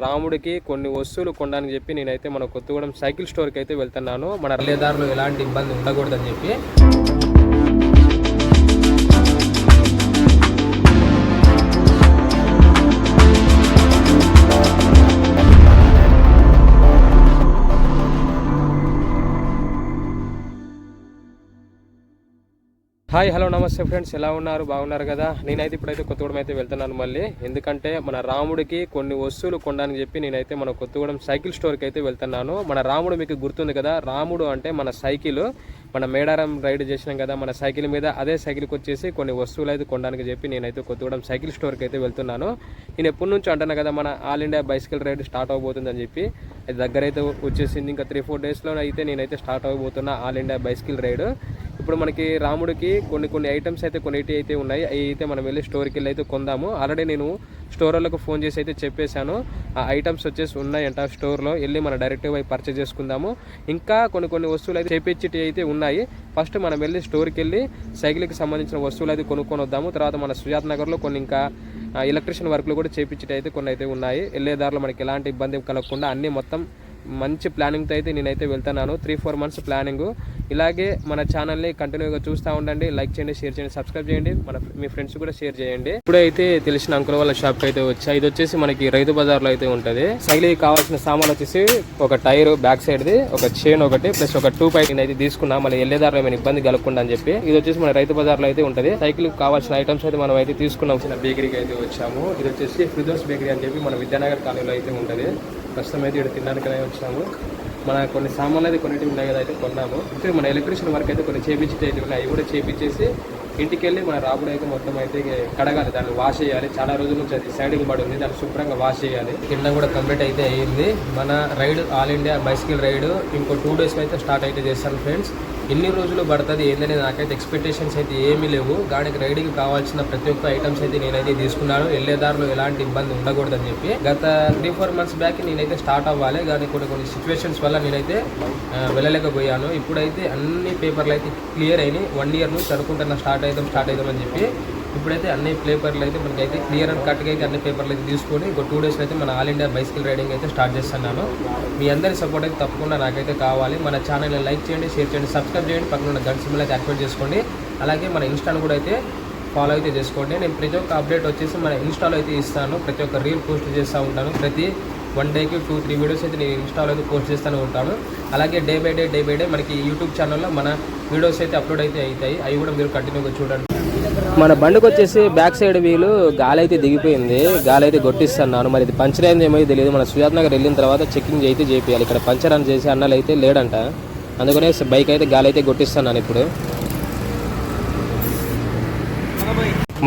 రాముడికి కొన్ని వస్తువులు కొనడానికి చెప్పి నేనైతే మన కొత్తగూడెం సైకిల్ స్టోర్కి అయితే వెళ్తున్నాను. మన రలేదారులు ఎలాంటి ఇబ్బంది ఉండకూడదని చెప్పి. హాయ్ హలో నమస్తే ఫ్రెండ్స్. ఎలా ఉన్నారు? బాగున్నారు కదా? నేనైతే ఇప్పుడైతే కొత్తగూడెం అయితే వెళ్తున్నాను మళ్ళీ. ఎందుకంటే మన రాముడికి కొన్ని వస్తువులు కొనడానికి చెప్పి నేనైతే మన కొత్తగూడెం సైకిల్ స్టోర్కి అయితే వెళ్తున్నాను. మన రాముడు మీకు గుర్తుంది కదా? రాముడు అంటే మన సైకిల్. మన మేడారం రైడ్ చేసినాం కదా? మన సైకిల్ మీద అదే సైకిల్కి వచ్చేసి కొన్ని వస్తువులు అయితే కొనడానికి చెప్పి నేనైతే కొత్తగూడెం సైకిల్ స్టోర్కి అయితే వెళ్తున్నాను. నేను ఎప్పటి నుంచి అంటాను కదా మన all India bicycle ride start అవబోతుందని చెప్పి. అది దగ్గర అయితే వచ్చేసింది. ఇంకా త్రీ ఫోర్ డేస్లో అయితే నేనైతే స్టార్ట్ అవబోతున్నా ఆల్ ఇండియా బైసికల్ రైడ్. ఇప్పుడు మనకి రాముడికి కొన్ని కొన్ని ఐటమ్స్ అయితే కొన్నిటి అయితే ఉన్నాయి. అవి అయితే మనం వెళ్ళి స్టోర్కి వెళ్ళి అయితే కొందాము. ఆల్రెడీ నేను స్టోర్ వాళ్ళకు ఫోన్ చేసి అయితే చెప్పేశాను. ఆ ఐటమ్స్ వచ్చేసి ఉన్నాయంట స్టోర్లో వెళ్ళి మనం డైరెక్ట్గా పోయి పర్చేజ్ చేసుకుందాము. ఇంకా కొన్ని కొన్ని వస్తువులు అయితే చేపించేటి అయితే ఉన్నాయి. ఫస్ట్ మనం వెళ్ళి స్టోర్కి వెళ్ళి సైకిల్కి సంబంధించిన వస్తువులు అయితే కొనుక్కొని వద్దాము. తర్వాత మన సుజాత్ నగర్లో కొన్ని ఇంకా ఎలక్ట్రిషియన్ వర్క్లు కూడా చేపించేటి అయితే కొన్ని అయితే ఉన్నాయి. వెళ్ళే దారిలో మనకి ఎలాంటి ఇబ్బంది కలగకుండా అన్నీ మొత్తం మంచి ప్లానింగ్తో అయితే నేనైతే వెళ్తున్నాను. త్రీ ఫోర్ మంత్స్ ప్లానింగ్ ఇలాగే మన ఛానల్ని కంటిన్యూగా చూస్తూ ఉండండి. లైక్ చేయండి షేర్ చేయండి సబ్స్క్రైబ్ చేయండి. మన మీ ఫ్రెండ్స్ కూడా షేర్ చేయండి. ఇప్పుడైతే తెలిసిన అంకుల్ వాళ్ళ షాప్కి అయితే వచ్చా. ఇది వచ్చేసి మనకి రైతు బజార్లో అయితే ఉంటుంది. సైలీ కావాల్సిన సామాన్లు వచ్చేసి ఒక టైర్ బ్యాక్ సైడ్ది ఒక చైన్ ఒకటి ప్లస్ ఒక టూ పైకి అయితే తీసుకున్నా మళ్ళీ వెళ్ళేదారిలో ఏమైనా ఇబ్బంది కలగకుండా అని చెప్పి. ఇది వచ్చేసి మన రైతు బజార్లో అయితే ఉంటుంది. సైకిల్ కావాల్సిన ఐటమ్స్ అయితే మనం అయితే తీసుకున్నాం. చిన్న బేకరీకి అయితే వచ్చాము. ఇది వచ్చేసి ఫిదోస్ బేకరీ అని చెప్పి మన విద్యానగర్ కాలనీలో అయితే ఉంటుంది. ప్రస్తుతం అయితే ఇక్కడ తినడానికనే వచ్చాము. మన కొన్ని సామాన్లు అయితే కొన్నిటి ఉన్నాయి కదా అయితే కొన్నాము. అంటే మన ఎలక్ట్రిషియన్ వర్క్ అయితే కొన్ని చేపించి ఉన్నాయి. అవి కూడా చేపించేసి ఇంటికి వెళ్ళి మన రాబడి అయితే మొత్తం అయితే కడగాలి. దాన్ని వాష్ చేయాలి. చాలా రోజుల నుంచి అది సైడ్కి పడి ఉంది. దాన్ని శుభ్రంగా వాష్ చేయాలి. కింద కూడా కంప్లీట్ అయితే అయ్యింది మన ride all India bicycle ride ఇంకో టూ డేస్ అయితే స్టార్ట్ అయితే చేస్తాను ఫ్రెండ్స్ ఎన్ని రోజులు పడుతుంది ఏంటనేది నాకైతే ఎక్స్పెక్టేషన్స్ అయితే ఏమీ లేవు. గాడికి రైడింగ్ కావాల్సిన ప్రతి ఒక్క ఐటమ్స్ అయితే నేనైతే తీసుకున్నాను. వెళ్ళేదారిలో ఎలాంటి ఇబ్బంది ఉండకూడదని చెప్పి గత త్రీ ఫోర్ మంత్స్ బ్యాక్ నేనైతే స్టార్ట్ అవ్వాలి. కానీ కొన్ని కొన్ని సిచ్యువేషన్స్ వల్ల నేనైతే వెళ్ళలేకపోయాను. ఇప్పుడైతే అన్ని పేపర్లు అయితే క్లియర్ అయినాయి. వన్ ఇయర్ నుంచి అనుకుంటున్న స్టార్ట్ అవుతాం స్టార్ట్ అవుతామని చెప్పి ఇప్పుడైతే అన్ని పేపర్లు అయితే మనకైతే క్లియర్ అండ్ కట్గా అయితే అన్ని పేపర్లు అయితే తీసుకొని ఇంకో టూ డేస్ అయితే మన ఆల్ ఇండియా బైసికల్ రైడింగ్ అయితే స్టార్ట్ చేస్తున్నాను. మీ అందరి సపోర్ట్ అయితే తప్పకుండా నాకైతే కావాలి. మన ఛానల్ని లైక్ చేయండి షేర్ చేయండి సబ్స్క్రైబ్ చేయండి. పక్కన ఉన్న గంట సింబల్ అయితే యాక్టివేట్ చేసుకోండి. అలాగే మన ఇన్స్టాను కూడా అయితే ఫాలో అయితే చేసుకోండి. నేను ప్రతి ఒక్క అప్డేట్ వచ్చేసి మన ఇన్స్టాలో అయితే ఇస్తాను. ప్రతి ఒక్క రీల్ పోస్ట్ చేస్తూ ఉంటాను. ప్రతి వన్ డేకి టూ త్రీ వీడియోస్ అయితే నేను ఇన్స్టాలో అయితే పోస్ట్ చేస్తూనే ఉంటాను. అలాగే day by day day by day మనకి యూట్యూబ్ ఛానల్లో మన వీడియోస్ అయితే అప్లోడ్ అయితే అవుతాయి. అవి కూడా మీరు కంటిన్యూగా చూడండి. మన బండికి వచ్చేసి బ్యాక్ సైడ్ వీలు గాలి అయితే దిగిపోయింది. గాలి అయితే కొట్టిస్తున్నాను. మరి ఇది పంచర్ అయింది ఏమో తెలియదు. మన సుజాత్ నగర్ వెళ్ళిన తర్వాత చెకింగ్ అయితే చేయాలి ఇక్కడ పంచర్ అని చేసి అన్నలు అయితే లేడంట. అందుకనే బైక్ అయితే గాలి అయితే కొట్టిస్తున్నాను ఇప్పుడు.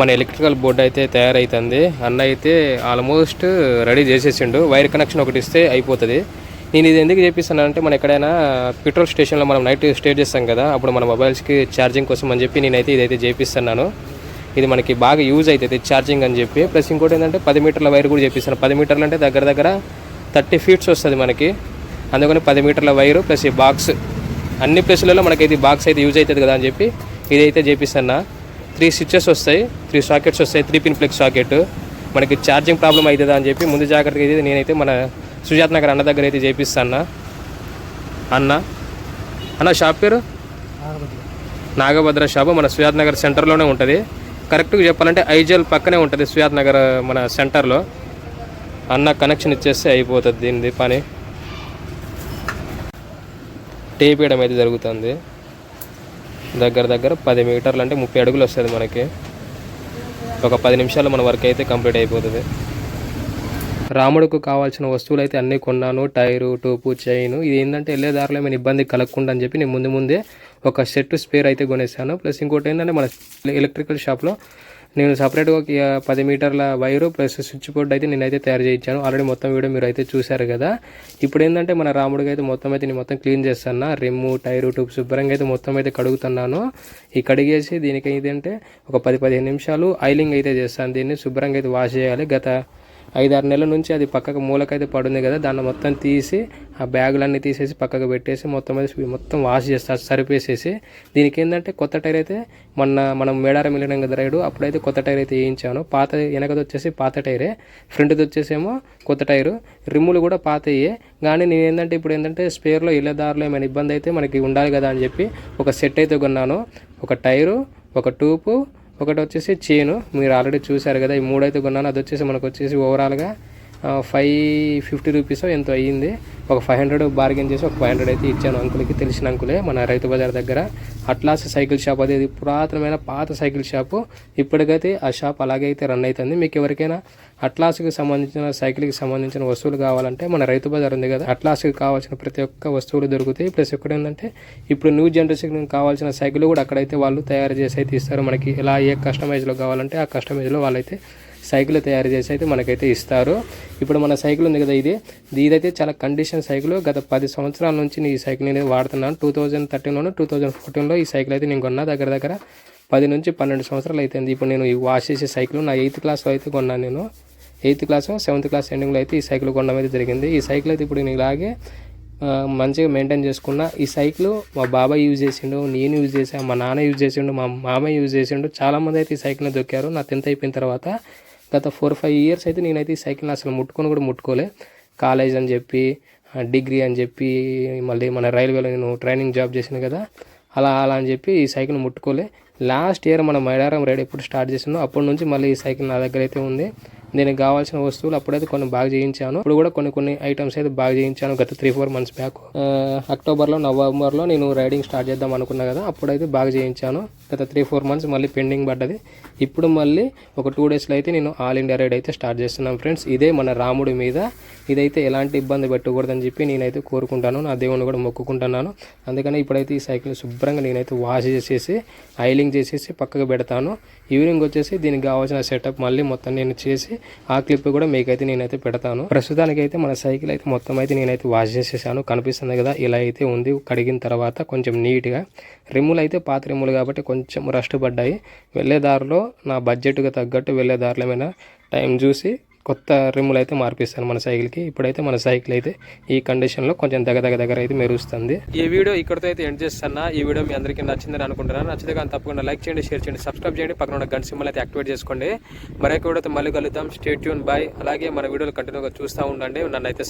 మన ఎలక్ట్రికల్ బోర్డు అయితే తయారైతుంది. అన్న అయితే ఆల్మోస్ట్ రెడీ చేసేసిండు. వైర్ కనెక్షన్ ఒకటి ఇస్తే అయిపోతుంది. నేను ఇది ఎందుకు చేపిస్తానంటే మనం ఎక్కడైనా పెట్రోల్ స్టేషన్లో మనం నైట్ స్టే చేస్తాం కదా అప్పుడు మన మొబైల్స్కి ఛార్జింగ్ కోసం అని చెప్పి నేనైతే ఇదైతే చేపిస్తున్నాను. ఇది మనకి బాగా యూజ్ అవుతుంది ఛార్జింగ్ అని చెప్పి. ప్లస్ ఇంకోటి ఏంటంటే పది మీటర్ల వైర్ కూడా చేపిస్తాను పది మీటర్లు అంటే దగ్గర దగ్గర థర్టీ ఫీట్స్ వస్తుంది మనకి. అందుకని పది మీటర్ల వైరు ప్లస్ ఈ బాక్స్ అన్ని ప్లేసులలో మనకి ఇది బాక్స్ అయితే యూజ్ అవుతుంది కదా అని చెప్పి ఇదైతే చేపిస్తున్నా. త్రీ స్విచ్చెస్ వస్తాయి. త్రీ సాకెట్స్ వస్తాయి. త్రీ పిన్ ప్లగ్ సాకెట్ మనకి ఛార్జింగ్ ప్రాబ్లం అవుతుందా అని చెప్పి ముందు జాగ్రత్తగా ఇది నేనైతే మన సుజాత్ నగర్ అన్న దగ్గర అయితే చేపిస్తాను అన్న. అన్న షాప్ పేరు? నాగభద్ర. షాపు మన సుజాత్ నగర్ సెంటర్లోనే ఉంటుంది. కరెక్ట్గా చెప్పాలంటే ఐజల్ పక్కనే ఉంటుంది సుయాత్ నగర్ మన సెంటర్లో. అన్న కనెక్షన్ ఇచ్చేస్తే అయిపోతుంది దీనిది పని. టేప్ వేయడం అయితే జరుగుతుంది. దగ్గర దగ్గర పది మీటర్లు అంటే ముప్పై అడుగులు వస్తుంది మనకి. ఒక పది నిమిషాల్లో మన వర్క్ అయితే కంప్లీట్ అయిపోతుంది. రాముడికి కావాల్సిన వస్తువులు అయితే అన్నీ కొన్నాను. Tyre top chain. ఇది ఏంటంటే వెళ్ళే దారిలో ఏమైనా ఇబ్బంది కలగకుండా అని చెప్పి నేను ముందు ముందే ఒక సెట్ స్పేర్ అయితే కొనేసాను. ప్లస్ ఇంకోటి ఏంటంటే మన ఎలక్ట్రికల్ షాప్లో నేను సపరేట్గా ఒక పది మీటర్ల వైరు ప్లస్ స్విచ్ బోర్డ్ అయితే నేనైతే తయారు చేయించాను. ఆల్రెడీ మొత్తం వీడియో మీరు అయితే చూశారు కదా. ఇప్పుడు ఏంటంటే మన రాముడికి అయితే మొత్తం అయితే నేను మొత్తం క్లీన్ చేస్తాను. రిమ్ము టైరు ట్యూబ్ శుభ్రంగా అయితే మొత్తం అయితే కడుగుతున్నాను. ఈ కడిగేసి దీనికి ఏంటంటే ఒక పది పదిహేను నిమిషాలు ఆయిలింగ్ అయితే చేస్తాను. దీన్ని శుభ్రంగా అయితే వాష్ చేయాలి. గత ఐదారు నెలల నుంచి అది పక్కకు మూలకైతే పడుంది కదా దాన్ని మొత్తం తీసి ఆ బ్యాగులన్నీ తీసేసి పక్కకు పెట్టేసి మొత్తం మీద మొత్తం వాష్ చేస్తారు సరిపేసేసి. దీనికి ఏంటంటే కొత్త టైర్ అయితే మొన్న మనం మేడారం వెళ్ళినాం కదా రైడు అప్పుడైతే కొత్త టైర్ అయితే వేయించాను. పాత వెనకది వచ్చేసి పాత టైరే ఫ్రంట్ది వచ్చేసేమో కొత్త టైరు. రిమ్ములు కూడా పాతయ్యే కానీ నేను ఏంటంటే ఇప్పుడు ఏంటంటే స్పేర్లో ఇళ్ళదారులో ఏమైనా ఇబ్బంది అయితే మనకి ఉండాలి కదా అని చెప్పి ఒక సెట్ అయితే కొన్నాను. ఒక టైరు ఒక టూపు ఒకటి వచ్చేసి చైను మీరు ఆల్రెడీ చూశారు కదా ఈ మూడైతే కొన్నాను. అది వచ్చేసి మనకు వచ్చేసి ఓవరాల్గా ఫైవ్ ఫిఫ్టీ రూపీస్ ఎంతో అయ్యింది. ఒక ఫైవ్ హండ్రెడ్ బార్గెన్ చేసి ఒక ఫైవ్ హండ్రెడ్ అయితే ఇచ్చాను అంకుల్కి. తెలిసిన అంకులే మన రైతు బజార్ దగ్గర. అట్లాస్ సైకిల్ షాప్ అది ఇది పురాతనమైన పాత సైకిల్ షాపు ఇప్పటికైతే ఆ షాప్ అలాగే అయితే రన్ అవుతుంది. మీకు ఎవరికైనా అట్లాస్కి సంబంధించిన సైకిల్కి సంబంధించిన వస్తువులు కావాలంటే మన రైతు బజార్ ఉంది కదా. అట్లాస్కి కావాల్సిన ప్రతి ఒక్క వస్తువులు దొరుకుతాయి. ప్లస్ ఇక్కడ ఏంటంటే ఇప్పుడు న్యూ జనరేషన్ కావాల్సిన సైకిల్ కూడా అక్కడైతే వాళ్ళు తయారు చేసి అయితే ఇస్తారు. మనకి ఎలా ఏ కస్టమైజ్లో కావాలంటే ఆ కస్టమైజ్లో వాళ్ళైతే సైకిల్ తయారు చేసి అయితే మనకైతే ఇస్తారు. ఇప్పుడు మన సైకిల్ ఉంది కదా ఇది. ఇదైతే చాలా కండిషన్ సైకిల్. గత పది సంవత్సరాల నుంచి నేను ఈ సైకిల్ అనేది వాడుతున్నాను. టూ థౌజండ్ థర్టీన్లోను టూ థౌజండ్ ఫోర్టీన్లో ఈ సైకిల్ అయితే నేను కొన్నా. దగ్గర దగ్గర పది నుంచి పన్నెండు సంవత్సరాలు అవుతుంది ఇప్పుడు నేను ఈ వాష్ చేసే సైకిల్ నా ఎయిత్ క్లాస్లో అయితే కొన్నాను నేను. ఎయిత్ క్లాస్ సెవెంత్ క్లాస్ ఎండింగ్లో అయితే ఈ సైకిల్ కొనడం అయితే జరిగింది. ఈ సైకిల్ అయితే ఇప్పుడు నేను ఇలాగే మంచిగా మెయింటైన్ చేసుకున్న. ఈ సైకిల్ మా బాబాయ్ యూజ్ చేసిండు నేను యూజ్ చేసాను మా నాన్న యూజ్ చేసిండు మా మామయ్య యూజ్ చేసిండు. చాలామంది అయితే ఈ సైకిల్ని దొక్కారు. నా టెన్త్ అయిపోయిన తర్వాత గత ఫోర్ ఫైవ్ ఇయర్స్ అయితే నేనైతే ఈ సైకిల్ని అసలు ముట్టుకొని కూడా ముట్టుకోలే. కాలేజ్ అని చెప్పి డిగ్రీ అని చెప్పి మళ్ళీ మన రైల్వేలో నేను ట్రైనింగ్ జాబ్ చేసిన కదా అలా అలా అని చెప్పి ఈ సైకిల్ ముట్టుకోలే. లాస్ట్ ఇయర్ మన మైడారం రైడ్ ఎప్పుడు స్టార్ట్ చేసినో అప్పటి నుంచి మళ్ళీ ఈ సైకిల్ నా దగ్గర అయితే ఉంది. దీనికి కావాల్సిన వస్తువులు అప్పుడైతే కొన్ని బాగా చేయించాను. ఇప్పుడు కూడా కొన్ని కొన్ని ఐటమ్స్ అయితే బాగా చేయించాను గత త్రీ ఫోర్ మంత్స్ బ్యాక్. అక్టోబర్లో నవంబర్లో నేను రైడింగ్ స్టార్ట్ చేద్దాం అనుకున్నా కదా అప్పుడైతే బాగా చేయించాను. గత త్రీ ఫోర్ మంత్స్ మళ్ళీ పెండింగ్ పడ్డది. ఇప్పుడు మళ్ళీ ఒక టూ డేస్లో అయితే నేను ఆల్ ఇండియా రైడ్ అయితే స్టార్ట్ చేస్తున్నాను ఫ్రెండ్స్ ఇదే మన రాముడి మీద. ఇదైతే ఎలాంటి ఇబ్బంది పెట్టకూడదని చెప్పి నేనైతే కోరుకుంటాను. నా దేవుని కూడా మొక్కుకుంటున్నాను. అందుకని ఇప్పుడైతే ఈ సైకిల్ శుభ్రంగా నేనైతే వాష్ చేసేసి ఐలింగ్ చేసేసి పక్కకు పెడతాను. ఈవినింగ్ వచ్చేసి దీనికి కావాల్సిన సెటప్ మళ్ళీ మొత్తం నేను చేసి ఆ క్లిప్ కూడా మీకైతే నేనైతే పెడతాను. ప్రస్తుతానికి అయితే మన సైకిల్ అయితే మొత్తం అయితే నేనైతే వాష్ చేసేసాను. కనిపిస్తుంది కదా ఇలా అయితే ఉంది. కడిగిన తర్వాత కొంచెం నీట్గా రిమ్ములు అయితే పాత రిమ్ములు కాబట్టి కొంచెం కొంచెం రస్ట్ పడ్డాయి. వెళ్ళే దారిలో నా బడ్జెట్కి తగ్గట్టు వెళ్ళే దారిలో ఏమైనా టైం చూసి కొత్త రిమ్ములు అయితే మార్పిస్తాను మన సైకిల్కి ఇప్పుడైతే మన సైకిల్ అయితే ఈ కండిషన్లో కొంచెం దగ్గర దగ్గర దగ్గర అయితే మెరుస్తుంది. ఈ వీడియో ఇక్కడితో అయితే ఎండ్ చేస్తున్నా. ఈ వీడియో మీ అందరికీ నచ్చిందని అనుకుంటున్నాను నచ్చితే కానీ తప్పకుండా లైక్ చేయండి షేర్ చేయండి సబ్స్క్రైబ్ చేయండి. పక్కన ఉన్న గంట సింబల్ అయితే యాక్టివేట్ చేసుకోండి. మరొక వీడియోతో మళ్ళీ కలుద్దాం. స్టేట్ ట్యూన్ బై అలాగే మన వీడియోలు కంటిన్యూగా చూస్తూ ఉండండి. నన్ను అయితే